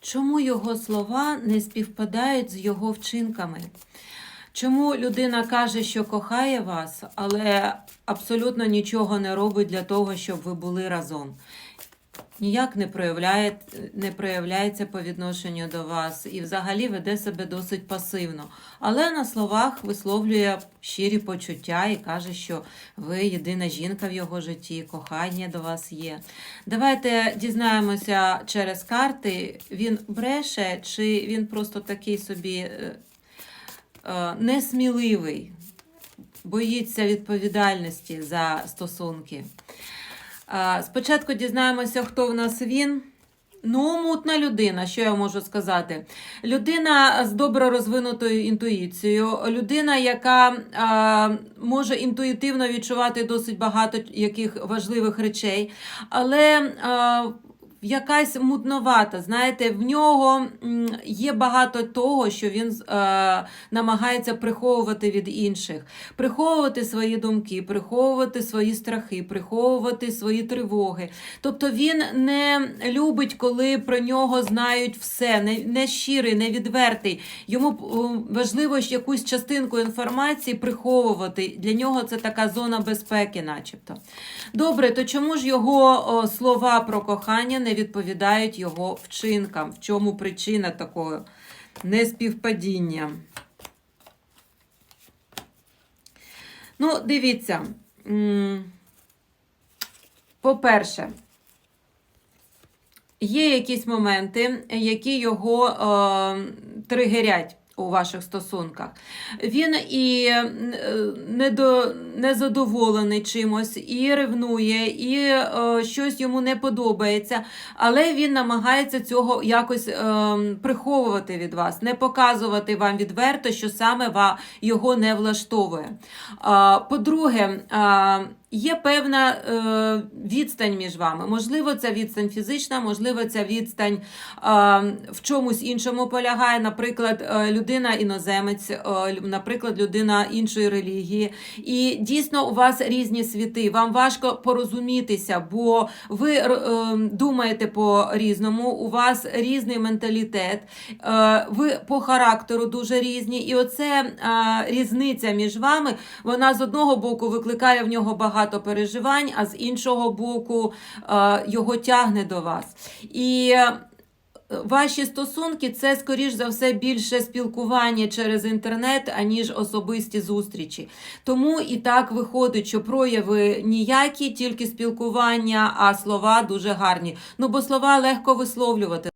Чому його слова не співпадають з його вчинками? Чому людина каже, що кохає вас, але абсолютно нічого не робить для того, щоб ви були разом? Ніяк не, проявляє, не проявляється по відношенню до вас і взагалі веде себе досить пасивно. Але на словах висловлює щирі почуття і каже, що ви єдина жінка в його житті, кохання до вас є. Давайте дізнаємося через карти, він бреше, чи він просто такий собі е, е, несміливий, боїться відповідальності за стосунки. Спочатку дізнаємося, хто в нас він. Ну, мутна людина, що я можу сказати? Людина з добре розвинутою інтуїцією, людина, яка е, може інтуїтивно відчувати досить багато яких важливих речей, але а, якась мутновата. Знаєте, в нього є багато того, що він е, намагається приховувати від інших, приховувати свої думки, приховувати свої страхи, приховувати свої тривоги. Тобто він не любить, коли про нього знають все, не, не щирий, не відвертий. Йому е, важливо якусь частинку інформації приховувати. Для нього це така зона безпеки, начебто. Добре, то чому ж його о, слова про кохання не відповідають його вчинкам? В чому причина такого неспівпадіння? Ну, дивіться. По-перше, є якісь моменти, які його е, тригерять у ваших стосунках. Він і е, недо, незадоволений чимось, і ревнує, і е, щось йому не подобається, але він намагається цього якось е, приховувати від вас, не показувати вам відверто, що саме ва, його не влаштовує. А, По-друге, а, Є певна е, відстань між вами. Можливо, ця відстань фізична, можливо, ця відстань е, в чомусь іншому полягає. Наприклад, е, людина іноземець, е, наприклад, людина іншої релігії. І дійсно у вас різні світи. Вам важко порозумітися, бо ви е, думаєте по-різному, у вас різний менталітет, е, ви по характеру дуже різні. І оце е, різниця між вами, вона з одного боку викликає в нього багато переживань, а з іншого боку е, його тягне до вас. І Ваші стосунки це, скоріш за все, більше спілкування через інтернет, аніж особисті зустрічі. Тому і так виходить, що прояви ніякі, тільки спілкування, а слова дуже гарні. Ну, бо слова легко висловлювати.